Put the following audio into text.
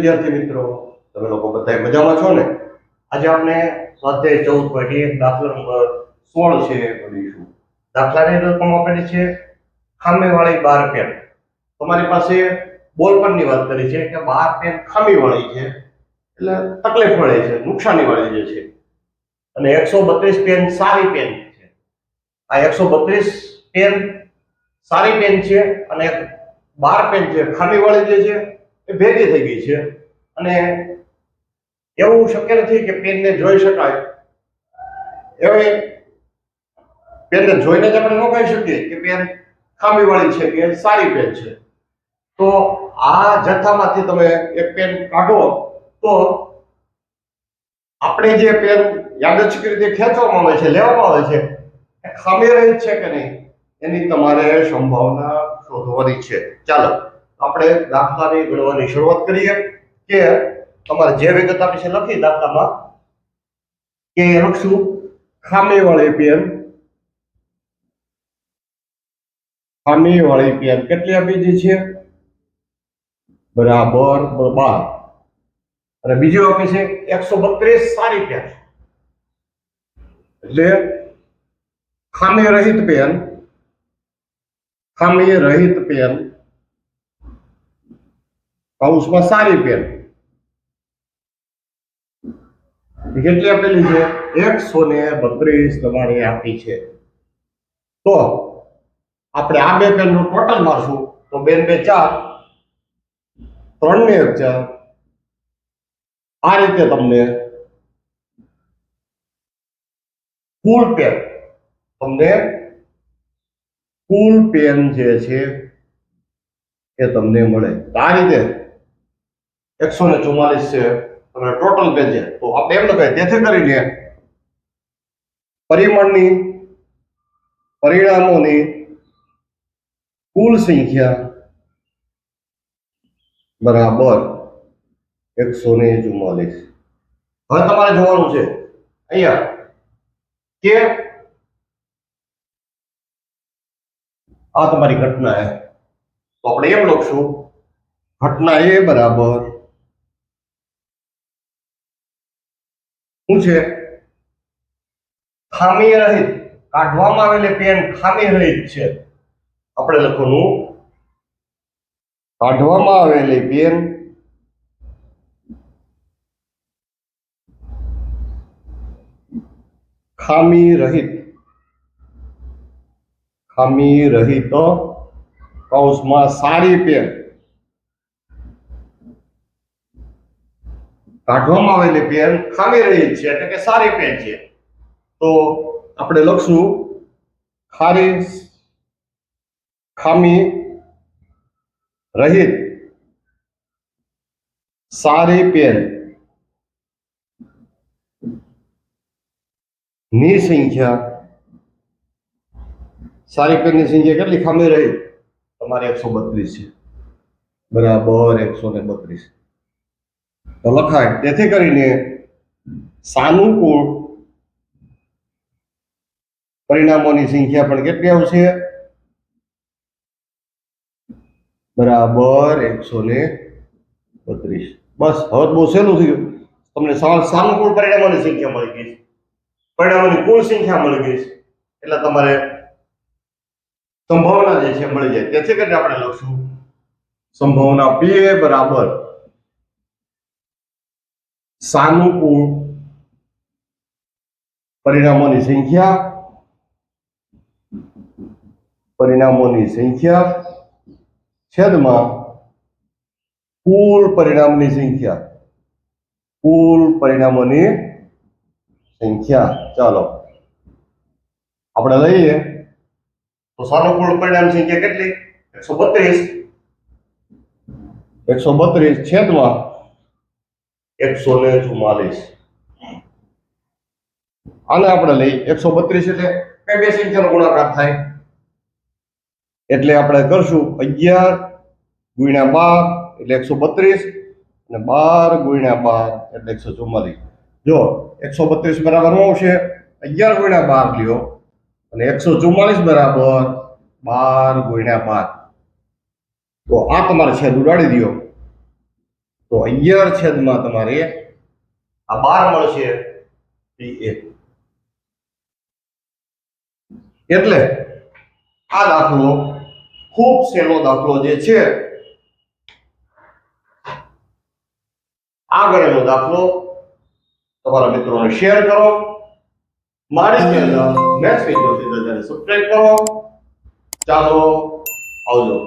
વિદ્યાર્થી મિત્રો, તમે લોકો બધા મજામાં છો ને? આજે આપણે સ્વાધ્યાય ચૌદ પોઈન્ટ એક દાખલા નંબર સોળ છે ભણીશું. દાખલાની રકમ આપેલી છે, ખામીવાળી બાર પેન. તમારી પાસે બોલ પેનની વાત કરી છે કે બાર પેન ખામીવાળી છે, એટલે તકલીફ વળે છે, નુકસાની વાળી જે છે. અને એકસો બત્રીસ પેન સારી પેન છે. આ એકસો બત્રીસ પેન સારી પેન છે અને બાર પેન છે ખામીવાળી જે છે એ ભેગી થઈ ગઈ છે. અને એવું શક્ય નથી કે પેનને જોઈ શકાય. એવી પેનને જોઈને જ આપણે ન કહી શકીએ કે પેન ખામીવાળી છે કે સારી પેન છે. તો આ જથ્થામાંથી તમે એક પેન કાઢો તો આપણે જે પેન યાદચ્છિક રીતે ખેંચવામાં આવે છે, લેવામાં આવે છે ખામી રહી છે કે નહીં? એની તમારે સંભાવના શોધવાની છે. ચાલો. આપણે દાખલાની ગણવાની શરૂઆત કરીએ કે તમારે જે વિગત આપી છે લખી દાખલામાં કે લખશું ખામીવાળી પેન. ખામીવાળી પેન કેટલી આપી દી છે? બરાબર બાર અને બીજું આપે છે એકસો બત્રીસ સારી પેન. એટલે ખામી રહિત પેન ખામી રહિત પેન કૌંસમાં સારી પેન. કેટલી આપેલી છે? એકસો ને બત્રીસ તમારે આપી છે. તો આપણે આ બે પેનનું ટોટલ મારશું. તો બે બે ચાર, ત્રણ ને એક ચાર. આ રીતે તમને કુલ પેન, તમને કુલ પેન જે છે એ તમને મળે. આ રીતે એકસો ને ચુમ્માલીસ છે. અને ટોટલ પેન છે તો આપણે એમ લખાય તેથી કરીને પરિમાણની, પરિણામોની કુલ સંખ્યા બરાબર એકસો ને ચુમ્માલીસ હવે તમારે જોવાનું છે, અહીંયા કે આ તમારી ઘટના છે. તો આપણે એમ લખશું, ઘટના એ બરાબર શું છે? ખામી રહિત. કાઢવામાં આવેલી પેન ખામી રહિત છે. આપણે લખવાનું કાઢવામાં આવેલી પેન ખામી રહિત. ખામી રહિત કૌશમાં સારી પેન કાઢવામાં આવેલી પેન ખામી રહી છે, એટલે કે સારી પેન છે. તો આપણે લખશું, ખારી ખામી રહિત સારી પેનની સંખ્યા સારી પેનની સંખ્યા કેટલી? ખામી રહી તમારે એકસો બત્રીસ છે. બરાબર, એકસો ને બત્રીસ. લખાય, તેથી કરીને સાનુકૂળ પરિણામોની સંખ્યા પણ કેટલી આવશે? બરાબર એકસો ને બત્રીસ. બસ, હવે બહુ સહેલું થયું તમને સવાલ સાનુકૂળ પરિણામોની સંખ્યા મળી ગઈ છે. પરિણામોની કુલ સંખ્યા મળી ગઈ છે. એટલે તમારે સંભાવના જે છે મળી જાય. તેથી કરીને આપણે લખશું સંભાવના પી બરાબર સાનુકૂળ પરિણામોની સંખ્યા પરિણામોની સંખ્યા, છેદમાં કુલ પરિણામની સંખ્યા. કુલ પરિણામોની સંખ્યા. ચાલો, આપણે લઈએ. તો સાનુકૂળ પરિણામ સંખ્યા કેટલી? એકસો બત્રીસ. એકસો બત્રીસ છેદમાં એકસો ને ચુમ્માલીસ આને આપણે લઈ એકસો બત્રીસ એટલે કઈ બે સંખ્યાનો ગુણાકાર થાય. એટલે આપણે કરશું અગિયાર ગુણ્યા બાર એટલે એકસો બત્રીસ અને બાર ગુણ્યા બાર એટલે એકસો ચુમ્માલીસ જો એકસો બત્રીસ બરાબર શું આવશે? અગિયાર ગુણ્યા બાર લ્યો અને એકસો ચુમ્માલીસ બરાબર બાર ગુણ્યા બાર. તો આ તમારે છેદ ઉડાડી દો. તો અગિયાર છેદમાં તમારે આ બાર મળશે એટલે આ દાખલો ખૂબ સહેલો દાખલો જે છે આગળનો દાખલો તમારા મિત્રોને શેર કરો. મારી ચેનલ મેથ્સ વિદ્યાર્થી સબસ્ક્રાઇબ કરો. ચાલો આવજો.